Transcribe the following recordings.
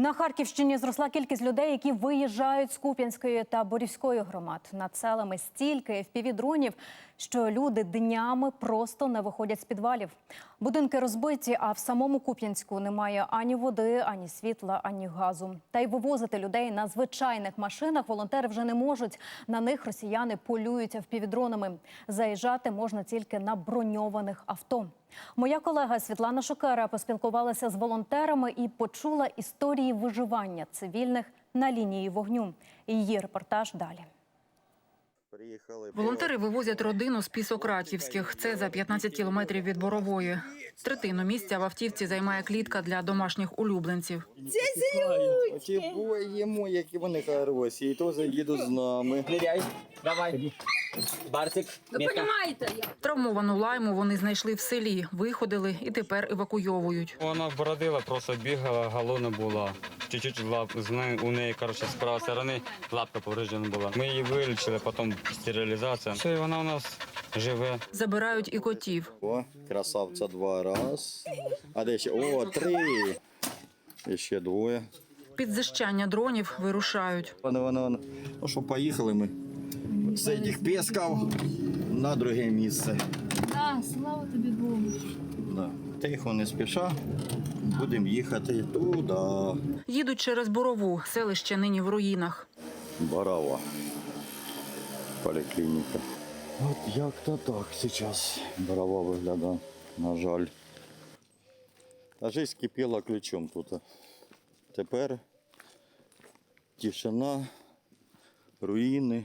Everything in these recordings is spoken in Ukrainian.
На Харківщині зросла кількість людей, які виїжджають з Куп'янської та Борівської громад. Над селами стільки FPV-дронів, що люди днями просто не виходять з підвалів. Будинки розбиті, а в самому Куп'янську немає ані води, ані світла, ані газу. Та й вивозити людей на звичайних машинах волонтери вже не можуть. На них росіяни полюють FPV-дронами. Заїжджати можна тільки на броньованих авто. Моя колега Світлана Шокера поспілкувалася з волонтерами і почула історії виживання цивільних на лінії вогню. Її репортаж далі. Волонтери вивозять родину з пісократівських. Це за 15 кілометрів від Борової. Третину місця в автівці займає клітка для домашніх улюбленців. Ті боїмо, які вони хороші, і теж їдуть з нами. Давай. Барсик. Травмовану лайму вони знайшли в селі, виходили і тепер евакуйовують. Вона бородила, просто бігала, галона була. Чуть-чуть лап, з неї- у неї, коротше, з правої сторони лапка повреждена була. Ми її вилічили, потім стерилізація. Все, і вона у нас живе. Забирають і котів. О, красавця два раз. А де ще? О, три. І ще двоє. Під зищання дронів вирушають. Воно, воно, воно. Ну що, поїхали ми з цих пісків на друге місце. Да, слава тобі Богу. Да. Тихо, не спіша. Будемо їхати туди. Їдуть через Борову, селище нині в руїнах. Барава. Поліклініка. От як-то так зараз Барава виглядає, на жаль. А жизнь кипіла ключом тут. Тепер тишина, руїни,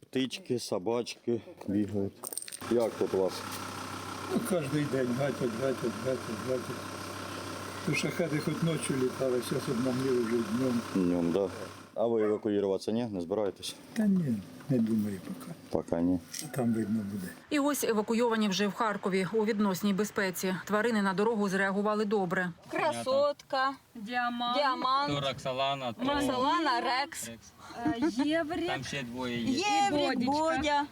птички, собачки бігають. Як тут у вас? Ну, Кожний день гатять, гатять, гатять, гатять. Шахеди хоч ночі літали, зараз обмогли вже днем. Днем, да. А ви евакуюватися ні? Не збираєтесь? Та ні, не думаю поки. Поки ні. Там видно буде. І ось евакуйовані вже в Харкові у відносній безпеці. Тварини на дорогу зреагували добре. Красотка, діамант, Роксолана, Роксолана, Рекс, Єврі. там ще двоє є. Єврік, Бодя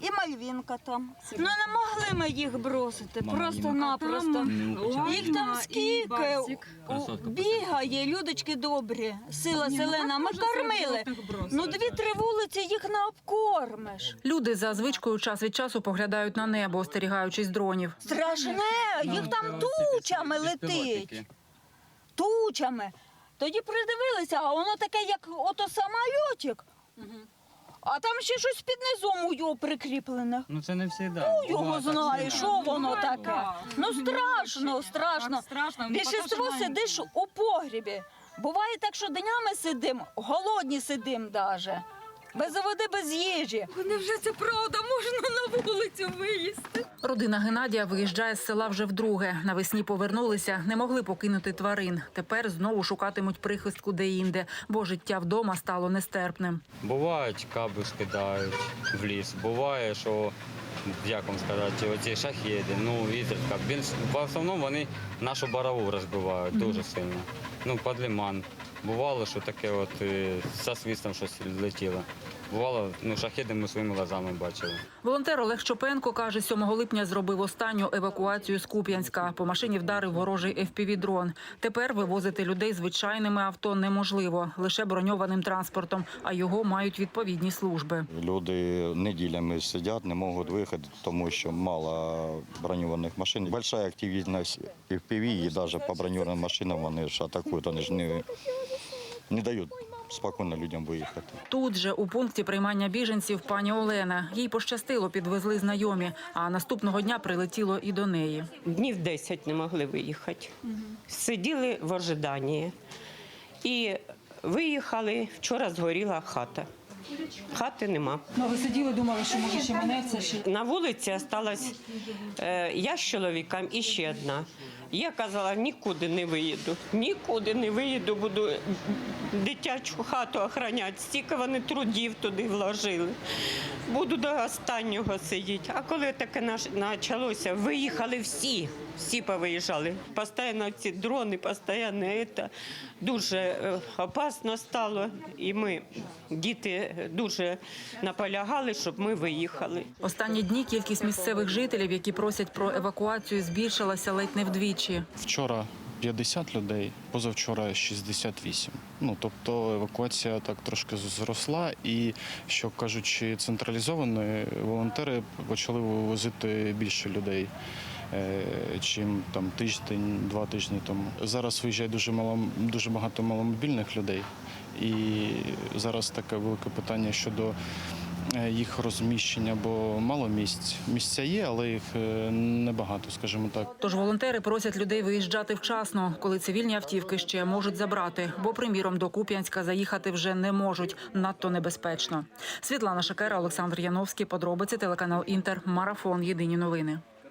і Мальвінка там. Ну не могли ми їх бросити, просто-напросто. Їх там скільки бігає, людочки добрі, сила селена. Ми кормили. Ну дві-три вулиці їх не обкормиш. Люди за звичкою час від часу поглядають на небо, остерігаючись дронів. Страшне, їх там тучами летить. тучами. Тоді придивилися, а воно таке, як ото самольотик. А там ще щось під низом у його прикріплене. Ну це не завжди. Ну, Його знає, що воно таке. Ну страшно, страшно. Більшинство сидиш у погрібі. Буває так, що днями сидимо, голодні сидимо даже. Без води, без їжі. Невже це правда? Можна на вулицю виїсти? Родина Геннадія виїжджає з села вже вдруге. Навесні повернулися, не могли покинути тварин. Тепер знову шукатимуть прихистку де-інде, бо життя вдома стало нестерпним. Бувають каби скидають в ліс. Буває, що як вам сказати, оці шахеди, ну вітерка. Більш- В основному вони нашу бараву розбивають дуже сильно. Ну, під лиман. Бувало, що таке от е, за свистом щось летіло. Бувало, ну шахеди ми своїми глазами бачили. Волонтер Олег Чопенко каже, 7 липня зробив останню евакуацію з Куп'янська. По машині вдарив ворожий FPV-дрон. Тепер вивозити людей звичайними авто неможливо, лише броньованим транспортом, а його мають відповідні служби. Люди неділями сидять, не можуть виїхати, тому що мало броньованих машин. Большая активність FPV, і навіть по броньованим машинам вони ж атакують, вони ж не, не дають спокійно людям виїхати. Тут же у пункті приймання біженців пані Олена. Їй пощастило, підвезли знайомі, а наступного дня прилетіло і до неї. Днів 10 не могли виїхати. Сиділи в ожиданні. І виїхали, вчора згоріла хата. Хати нема. Ну, ви сиділи, думали, що може ще мене це ще. На вулиці залишилась е, я з чоловіком і ще одна. Я казала, нікуди не виїду, нікуди не виїду, буду дитячу хату охороняти. Стільки вони трудів туди вложили. Буду до останнього сидіти. А коли таке почалося, виїхали всі, всі повиїжджали. Постійно ці дрони, постійно це дуже е, опасно стало. І ми, діти, дуже наполягали, щоб ми виїхали. Останні дні кількість місцевих жителів, які просять про евакуацію, збільшилася ледь не вдвічі. Вчора 50 людей, позавчора 68. Ну тобто евакуація так трошки зросла, і що кажучи, централізовано волонтери почали вивозити більше людей. е, Чим там тиждень, два тижні тому. Зараз виїжджає дуже мало, дуже багато маломобільних людей, і зараз таке велике питання щодо їх розміщення, бо мало місць. Місця є, але їх е, небагато, скажімо так. Тож волонтери просять людей виїжджати вчасно, коли цивільні автівки ще можуть забрати, бо, приміром, до Куп'янська заїхати вже не можуть. Надто небезпечно. Світлана Шакера, Олександр Яновський. Подробиці телеканал Інтер. Марафон. Єдині новини.